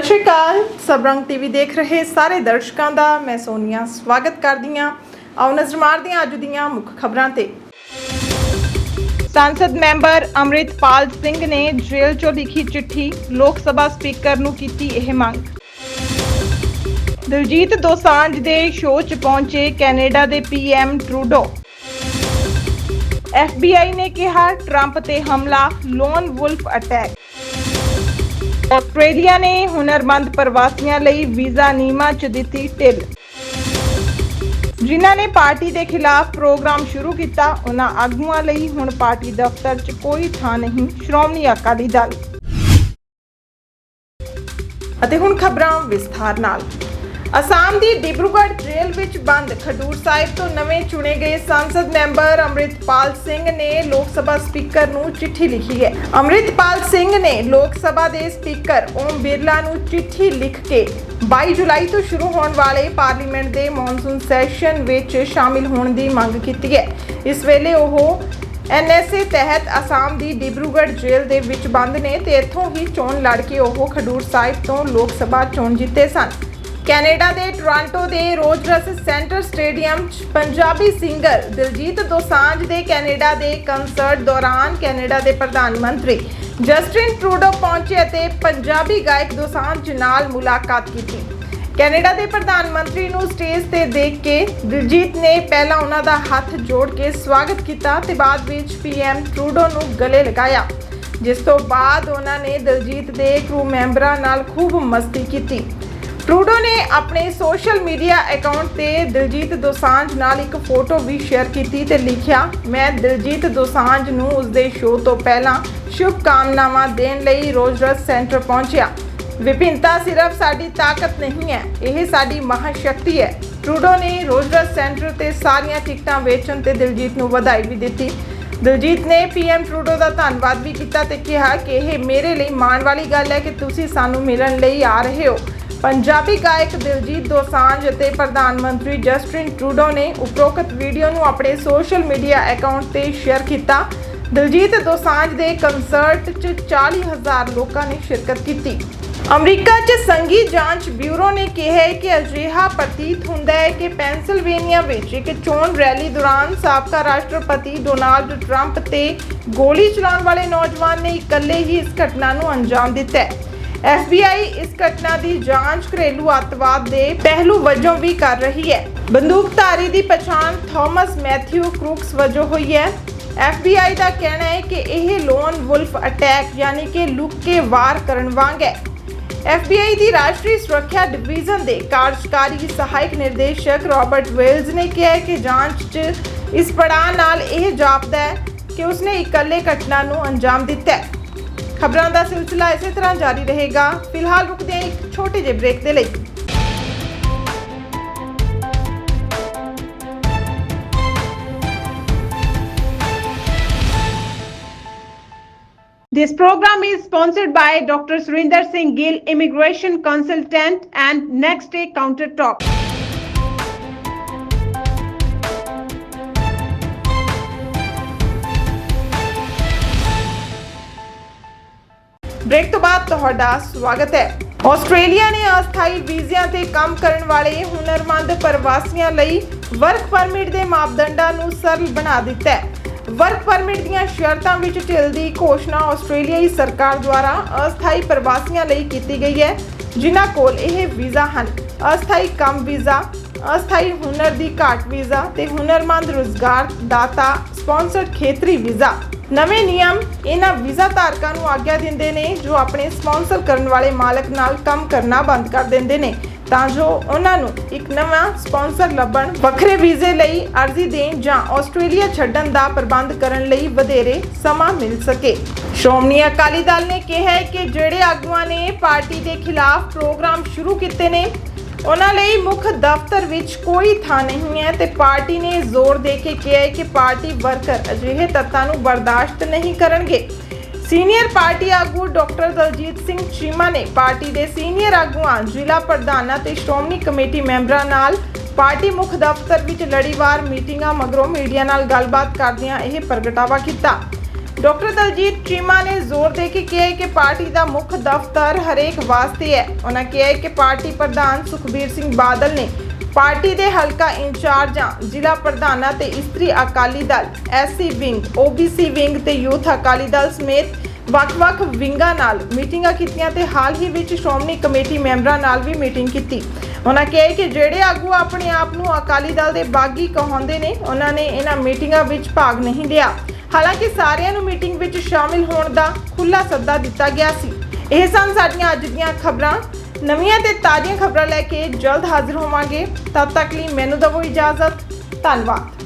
ਸਤਿ ਸ਼੍ਰੀ ਅਕਾਲ। ਸਬਰੰਗ ਟੀਵੀ ਦੇਖ ਰਹੇ ਸਾਰੇ ਦਰਸ਼ਕਾਂ ਦਾ ਮੈਂ ਸੋਨੀਆ ਸਵਾਗਤ ਕਰਦੀ ਹਾਂ। ਆਓ ਨਜ਼ਰ ਮਾਰਦੇ ਹਾਂ ਅੱਜ ਦੀਆਂ ਮੁੱਖ ਖਬਰਾਂ ਤੇ। ਸੰਸਦ ਮੈਂਬਰ ਅੰਮ੍ਰਿਤਪਾਲ ਸਿੰਘ ਨੇ ਜੇਲ੍ਹ ਚੋਂ ਲਿਖੀ ਚਿੱਠੀ, ਲੋਕ ਸਭਾ ਸਪੀਕਰ ਨੂੰ ਕੀਤੀ ਇਹ ਮੰਗ। ਦਿਲਜੀਤ ਦੋਸਾਂਝ ਦੇ ਸ਼ੋਅ 'ਚ ਪਹੁੰਚੇ ਕੈਨੇਡਾ ਦੇ ਪੀਐਮ ਟਰੂਡੋ। FBI ਨੇ ਕਿਹਾ, ਟਰੰਪ ਤੇ ਹਮਲਾ, ਲੋਨ ਵੁਲਫ ਅਟੈਕ। ਆਸਟ੍ਰੇਲੀਆ ਨੇ ਹੁਨਰਮੰਦ ਪ੍ਰਵਾਸੀਆਂ ਲਈ ਵੀਜ਼ਾ ਨਿਯਮਾਂ 'ਚ ਦਿੱਤੀ ਢਿੱਲ। ਜਿਨ੍ਹਾਂ ਨੇ ਪਾਰਟੀ ਦੇ ਖਿਲਾਫ ਪ੍ਰੋਗਰਾਮ ਸ਼ੁਰੂ ਕੀਤਾ ਉਹਨਾਂ ਆਗੂਆਂ ਲਈ ਹੁਣ ਪਾਰਟੀ ਦਫ਼ਤਰ 'ਚ ਕੋਈ ਥਾਂ ਨਹੀਂ। ਸ਼੍ਰੋਮਣੀ ਅਕਾਲੀ ਦਲ। ਅਤੇ ਹੁਣ ਖਬਰਾਂ ਵਿਸਥਾਰ ਨਾਲ। ਅਸਾਮ ਦੀ ਡਿਬਰੂਗੜ੍ਹ ਜੇਲ੍ਹ ਵਿੱਚ ਬੰਦ। ਖਡੂਰ ਸਾਹਿਬ ਤੋਂ ਨਵੇਂ ਚੁਣੇ ਗਏ ਸੰਸਦ ਮੈਂਬਰ ਅੰਮ੍ਰਿਤਪਾਲ ਸਿੰਘ ਨੇ ਲੋਕ ਸਭਾ ਸਪੀਕਰ ਨੂੰ ਚਿੱਠੀ ਲਿਖੀ ਹੈ। ਅੰਮ੍ਰਿਤਪਾਲ ਸਿੰਘ ਨੇ ਲੋਕ ਸਭਾ ਦੇ ਸਪੀਕਰ ਓਮ ਬਿਰਲਾ ਨੂੰ ਚਿੱਠੀ ਲਿਖ ਕੇ 22 ਜੁਲਾਈ ਤੋਂ ਸ਼ੁਰੂ ਹੋਣ ਵਾਲੇ ਪਾਰਲੀਮੈਂਟ ਦੇ ਮੌਨਸੂਨ ਸੈਸ਼ਨ ਵਿੱਚ ਸ਼ਾਮਿਲ ਹੋਣ ਦੀ ਮੰਗ ਕੀਤੀ ਹੈ। ਇਸ ਵੇਲੇ ਉਹ ਐਨਐਸਏ ਤਹਿਤ ਅਸਾਮ ਦੀ ਡਿਬਰੂਗੜ੍ਹ ਜੇਲ੍ਹ ਦੇ ਵਿੱਚ ਬੰਦ ਨੇ ਤੇ ਇੱਥੋਂ ਹੀ ਚੋਣ ਲੜ ਕੇ ਉਹ ਖਡੂਰ ਸਾਹਿਬ ਤੋਂ ਲੋਕ ਸਭਾ ਚੋਣ ਜਿੱਤੇ ਸਨ। ਕੈਨੇਡਾ ਦੇ ਟੋਰਾਂਟੋ ਦੇ ਰੋਜਰਸ ਸੈਂਟਰ ਸਟੇਡੀਅਮ 'ਚ ਪੰਜਾਬੀ ਸਿੰਗਰ ਦਿਲਜੀਤ ਦੋਸਾਂਝ ਦੇ ਕੈਨੇਡਾ ਦੇ ਕੰਸਰਟ ਦੌਰਾਨ ਕੈਨੇਡਾ ਦੇ ਪ੍ਰਧਾਨ ਮੰਤਰੀ ਜਸਟਿਨ ਟਰੂਡੋ ਪਹੁੰਚੇ ਅਤੇ ਪੰਜਾਬੀ ਗਾਇਕ ਦੋਸਾਂਝ ਨਾਲ ਮੁਲਾਕਾਤ ਕੀਤੀ। ਕੈਨੇਡਾ ਦੇ ਪ੍ਰਧਾਨ ਮੰਤਰੀ ਨੂੰ ਸਟੇਜ ਤੇ ਦੇਖ ਕੇ ਦਿਲਜੀਤ ਨੇ ਪਹਿਲਾਂ ਉਹਨਾਂ ਦਾ ਹੱਥ ਜੋੜ ਕੇ ਸਵਾਗਤ ਕੀਤਾ ਤੇ ਬਾਅਦ ਵਿੱਚ ਪੀਐਮ ਟਰੂਡੋ ਨੂੰ ਗਲੇ ਲਗਾਇਆ। ਜਿਸ ਤੋਂ ਬਾਅਦ ਉਹਨਾਂ ਨੇ ਦਿਲਜੀਤ ਦੇ ਕਰੂ ਮੈਂਬਰਾਂ ਨਾਲ ਖੂਬ ਮਸਤੀ ਕੀਤੀ। ਟਰੂਡੋ ਨੇ ਆਪਣੇ ਸੋਸ਼ਲ ਮੀਡੀਆ ਅਕਾਊਂਟ ਤੇ ਦਿਲਜੀਤ ਦੋਸਾਂਝ ਨਾਲ ਇੱਕ ਫੋਟੋ ਵੀ ਸ਼ੇਅਰ ਕੀਤੀ ਤੇ ਲਿਖਿਆ, ਮੈਂ ਦਿਲਜੀਤ ਦੋਸਾਂਝ ਨੂੰ ਉਸਦੇ ਸ਼ੋਅ ਤੋਂ ਪਹਿਲਾਂ ਸ਼ੁਭ ਕਾਮਨਾਵਾਂ ਦੇਣ ਲਈ ਰੋਜਰਸ ਸੈਂਟਰ ਪਹੁੰਚਿਆ। ਵਿਭਿੰਨਤਾ ਸਿਰਫ ਸਾਡੀ ਤਾਕਤ ਨਹੀਂ ਹੈ, ਇਹ ਸਾਡੀ ਮਹਾਸ਼ਕਤੀ ਹੈ। ਟਰੂਡੋ ਨੇ ਰੋਜਰਸ ਸੈਂਟਰ ਤੇ ਸਾਰੀਆਂ ਟਿਕਟਾਂ ਵੇਚਣ ਤੇ ਦਿਲਜੀਤ ਨੂੰ ਵਧਾਈ ਵੀ ਦਿੱਤੀ। ਦਿਲਜੀਤ ਨੇ ਪੀਐਮ ਟਰੂਡੋ ਦਾ ਧੰਨਵਾਦ ਵੀ ਕੀਤਾ ਤੇ ਕਿਹਾ ਕਿ ਇਹ ਮੇਰੇ ਲਈ ਮਾਣ ਵਾਲੀ ਗੱਲ ਹੈ ਕਿ ਤੁਸੀਂ ਸਾਨੂੰ ਮਿਲਣ ਲਈ ਆ ਰਹੇ ਹੋ। ਪੰਜਾਬੀ ਗਾਇਕ ਦਿਲਜੀਤ ਦੋਸਾਂਝ ਅਤੇ ਪ੍ਰਧਾਨ ਮੰਤਰੀ ਜਸਟਿਨ ਟਰੂਡੋ ਨੇ ਉਪਰੋਕਤ ਵੀਡੀਓ ਨੂੰ ਆਪਣੇ ਸੋਸ਼ਲ ਮੀਡੀਆ ਅਕਾਊਂਟ ਤੇ ਸ਼ੇਅਰ ਕੀਤਾ। ਦਿਲਜੀਤ ਦੋਸਾਂਝ ਦੇ ਕੰਸਰਟ 'ਚ 40000 ਲੋਕਾਂ ਨੇ ਸ਼ਿਰਕਤ ਕੀਤੀ। ਅਮਰੀਕਾ 'ਚ ਸੰਘੀ ਜਾਂਚ ਬਿਊਰੋ ਨੇ ਕਿਹਾ ਹੈ ਕਿ ਅਜਿਹਾ ਪ੍ਰਤੀਤ ਹੁੰਦਾ ਹੈ ਕਿ ਪੈਂਸਿਲਵੇਨੀਆ ਵਿੱਚ ਇੱਕ ਚੋਣ ਰੈਲੀ ਦੌਰਾਨ ਸਾਬਕਾ ਰਾਸ਼ਟਰਪਤੀ ਡੋਨਾਲਡ ਟਰੰਪ ਤੇ ਗੋਲੀ ਚਲਾਉਣ ਵਾਲੇ ਨੌਜਵਾਨ ਨੇ ਇਕੱਲੇ ਹੀ ਇਸ ਘਟਨਾ ਨੂੰ ਅੰਜਾਮ ਦਿੱਤਾ ਹੈ। FBI ਇਸ ਘਟਨਾ ਦੀ ਜਾਂਚ ਘਰੇਲੂ ਅੱਤਵਾਦ ਦੇ ਪਹਿਲੂ ਵਜੋਂ ਵੀ ਕਰ ਰਹੀ ਹੈ। ਬੰਦੂਕਧਾਰੀ ਦੀ ਪਛਾਣ ਥਾਮਸ ਮੈਥਿਊ ਕ੍ਰੂਕਸ ਵਜੋਂ ਹੋਈ ਹੈ। FBI ਦਾ ਕਹਿਣਾ ਹੈ ਕਿ ਇਹ ਲੋਨ ਵੁਲਫ ਅਟੈਕ, ਯਾਨੀ ਕਿ ਲੁੱਕ ਕੇ ਵਾਰ ਕਰਨ ਵਾਂਗ ਹੈ। FBI ਦੀ ਰਾਸ਼ਟਰੀ ਸੁਰੱਖਿਆ ਡਿਵੀਜ਼ਨ ਦੇ ਕਾਰਜਕਾਰੀ ਸਹਾਇਕ ਨਿਰਦੇਸ਼ਕ ਰਾਬਰਟ ਵੇਲਜ਼ ਨੇ ਕਿਹਾ ਕਿ ਜਾਂਚ 'ਚ ਇਸ ਪੜਾਅ ਨਾਲ ਇਹ ਜਾਪਦਾ ਹੈ ਕਿ ਉਸਨੇ ਇਕੱਲੇ ਘਟਨਾ ਨੂੰ ਅੰਜਾਮ ਦਿੱਤਾ ਹੈ। ਖਬਰਾਂ ਦਾ ਸਿਲਸਿਲਾ ਇਸੇ ਤਰ੍ਹਾਂ ਜਾਰੀ ਰਹੇਗਾ ਫਿਲਹਾਲ ਰੁਕਦੇ ਹਾਂ ਇੱਕ ਛੋਟੇ ਜਿਹੇ ਬ੍ਰੇਕ ਦੇ ਲਈ This program is sponsored by Dr. Surinder Singh Gill, Immigration Consultant and Next Day Counter Talk. Break ਤੋਂ ਬਾਅਦ ਤੁਹਾਡਾ ਸਵਾਗਤ ਹੈ। ਆਸਟ੍ਰੇਲੀਆ ਨੇ ਅਸਥਾਈ ਵੀਜ਼ਿਆਂ ਤੇ ਕੰਮ ਕਰਨ ਵਾਲੇ ਹੁਨਰਮੰਦ ਪ੍ਰਵਾਸੀਆਂ ਲਈ ਵਰਕ ਪਰਮਿਟ ਦੇ ਮਾਪਦੰਡਾਂ ਨੂੰ ਸਰਲ ਬਣਾ ਦਿੱਤਾ ਹੈ। ਵਰਕ ਪਰਮਿਟ ਦੀਆਂ ਸ਼ਰਤਾਂ ਵਿੱਚ ਢਿੱਲ ਦੀ ਘੋਸ਼ਣਾ ਆਸਟ੍ਰੇਲੀਆਈ ਸਰਕਾਰ ਦੁਆਰਾ ਅਸਥਾਈ ਪ੍ਰਵਾਸੀਆਂ ਲਈ ਕੀਤੀ ਗਈ ਹੈ, ਜਿਨ੍ਹਾਂ ਕੋਲ ਇਹ ਵੀਜ਼ਾ ਹਨ। ਅਸਥਾਈ ਕੰਮ ਵੀਜ਼ਾ ਅਸਥਾਈ ਹੁਨਰ ਦੀ ਘਾਟ ਵੀਜ਼ਾ ਤੇ ਹੁਨਰਮੰਦ ਰੁਜ਼ਗਾਰ ਦਾਤਾ ਸਪਾਂਸਰਡ ਖੇਤਰੀ ਵੀਜ਼ਾ। ਨਵੇਂ ਨਿਯਮ ਇਹਨਾਂ ਵੀਜ਼ਾ ਧਾਰਕਾਂ ਨੂੰ ਆਗਿਆ ਦਿੰਦੇ ਨੇ, ਜੋ ਆਪਣੇ ਸਪਾਂਸਰ ਕਰਨ ਵਾਲੇ ਮਾਲਕ ਨਾਲ ਕੰਮ ਕਰਨਾ ਬੰਦ ਕਰ ਦਿੰਦੇ ਨੇ। ਤਾਂ ਜੋ ਉਹਨਾਂ ਨੂੰ ਇੱਕ ਨਵਾਂ ਸਪਾਂਸਰ ਲੱਭਣ, ਵੱਖਰੇ ਵੀਜ਼ੇ ਲਈ ਅਰਜ਼ੀ ਦੇਣ ਜਾਂ ਆਸਟ੍ਰੇਲੀਆ ਛੱਡਣ ਦਾ ਪ੍ਰਬੰਧ ਕਰਨ ਲਈ ਵਧੇਰੇ ਸਮਾਂ ਮਿਲ ਸਕੇ। ਸ਼੍ਰੋਮਣੀ ਅਕਾਲੀ ਦਲ ਨੇ ਕਿਹਾ ਹੈ ਕਿ ਜਿਹੜੇ ਆਗੂਆਂ ਨੇ ਪਾਰਟੀ ਦੇ ਖਿਲਾਫ ਪ੍ਰੋਗਰਾਮ ਸ਼ੁਰੂ ਕੀਤੇ ਨੇ ਉਹਨਾਂ ਲਈ ਮੁੱਖ ਦਫ਼ਤਰ ਵਿੱਚ ਕੋਈ ਥਾਂ ਨਹੀਂ ਹੈ ਤੇ ਪਾਰਟੀ ਨੇ ਜ਼ੋਰ ਦੇ ਕੇ ਕਿਹਾ ਹੈ ਕਿ ਪਾਰਟੀ ਵਰਕਰ ਅਜਿਹੇ ਤੱਤਾਂ ਨੂੰ ਬਰਦਾਸ਼ਤ ਨਹੀਂ ਕਰਨਗੇ। ਸੀਨੀਅਰ ਪਾਰਟੀ ਆਗੂ ਡਾਕਟਰ ਦਲਜੀਤ ਸਿੰਘ ਚੀਮਾ ਨੇ ਪਾਰਟੀ ਦੇ ਸੀਨੀਅਰ ਆਗੂਆਂ, ਜ਼ਿਲ੍ਹਾ ਪ੍ਰਧਾਨਾਂ ਤੇ ਸ਼੍ਰੋਮਣੀ ਕਮੇਟੀ ਮੈਂਬਰਾਂ ਨਾਲ ਪਾਰਟੀ ਮੁੱਖ ਦਫ਼ਤਰ ਵਿੱਚ ਲੜੀਵਾਰ ਮੀਟਿੰਗਾਂ ਮਗਰੋਂ ਮੀਡੀਆ ਨਾਲ ਗੱਲਬਾਤ ਕਰਦਿਆਂ ਇਹ ਪ੍ਰਗਟਾਵਾ ਕੀਤਾ। ਡਾਕਟਰ ਦਲਜੀਤ ਚੀਮਾ ਨੇ ਜ਼ੋਰ ਦੇ ਕੇ ਕਿਹਾ ਕਿ ਪਾਰਟੀ ਦਾ ਮੁੱਖ ਦਫ਼ਤਰ ਹਰੇਕ ਵਾਸਤੇ ਹੈ। ਉਹਨਾਂ ਕਿਹਾ ਹੈ ਕਿ ਪਾਰਟੀ ਪ੍ਰਧਾਨ ਸੁਖਬੀਰ ਸਿੰਘ ਬਾਦਲ ਨੇ ਪਾਰਟੀ ਦੇ ਹਲਕਾ ਇੰਚਾਰਜਾਂ, ਜ਼ਿਲ੍ਹਾ ਪ੍ਰਧਾਨਾਂ ਤੇ ਇਸਤਰੀ Akali Dal, SC wing, OBC wing ਤੇ ਯੂਥ ਅਕਾਲੀ ਦਲ ਸਮੇਤ ਵੱਖ-ਵੱਖ ਵਿੰਗਾਂ ਨਾਲ ਮੀਟਿੰਗਾਂ ਕੀਤੀਆਂ ਤੇ ਹਾਲ ਹੀ ਵਿੱਚ ਸ਼੍ਰੋਮਣੀ ਕਮੇਟੀ ਮੈਂਬਰਾਂ ਨਾਲ ਵੀ ਮੀਟਿੰਗ ਕੀਤੀ। ਉਹਨਾਂ ਕਿਹਾ ਕਿ ਜਿਹੜੇ ਆਗੂ ਆਪਣੇ ਆਪ ਨੂੰ ਅਕਾਲੀ ਦਲ ਦੇ ਬਾਗੀ ਕਹਾਉਂਦੇ ਨੇ ਉਹਨਾਂ ਨੇ ਇਹਨਾਂ ਮੀਟਿੰਗਾਂ ਵਿੱਚ ਭਾਗ ਨਹੀਂ ਲਿਆ। ਹਾਲਾਂਕਿ ਸਾਰਿਆਂ ਨੂੰ ਮੀਟਿੰਗ ਵਿੱਚ ਸ਼ਾਮਿਲ ਹੋਣ ਦਾ ਖੁੱਲਾ ਸੱਦਾ ਦਿੱਤਾ ਗਿਆ ਸੀ। ਇਹ ਸਨ ਸਾਡੀਆਂ ਅੱਜ ਦੀਆਂ ਖਬਰਾਂ। ਨਵੀਆਂ ਤੇ ਤਾਜ਼ੀਆਂ ਖਬਰਾਂ ਲੈ ਕੇ ਜਲਦ ਹਾਜ਼ਰ ਹੋਵਾਂਗੇ। ਤਦ ਤੱਕ ਲਈ ਮੈਨੂੰ ਦਵੋ ਇਜਾਜ਼ਤ। ਧੰਨਵਾਦ।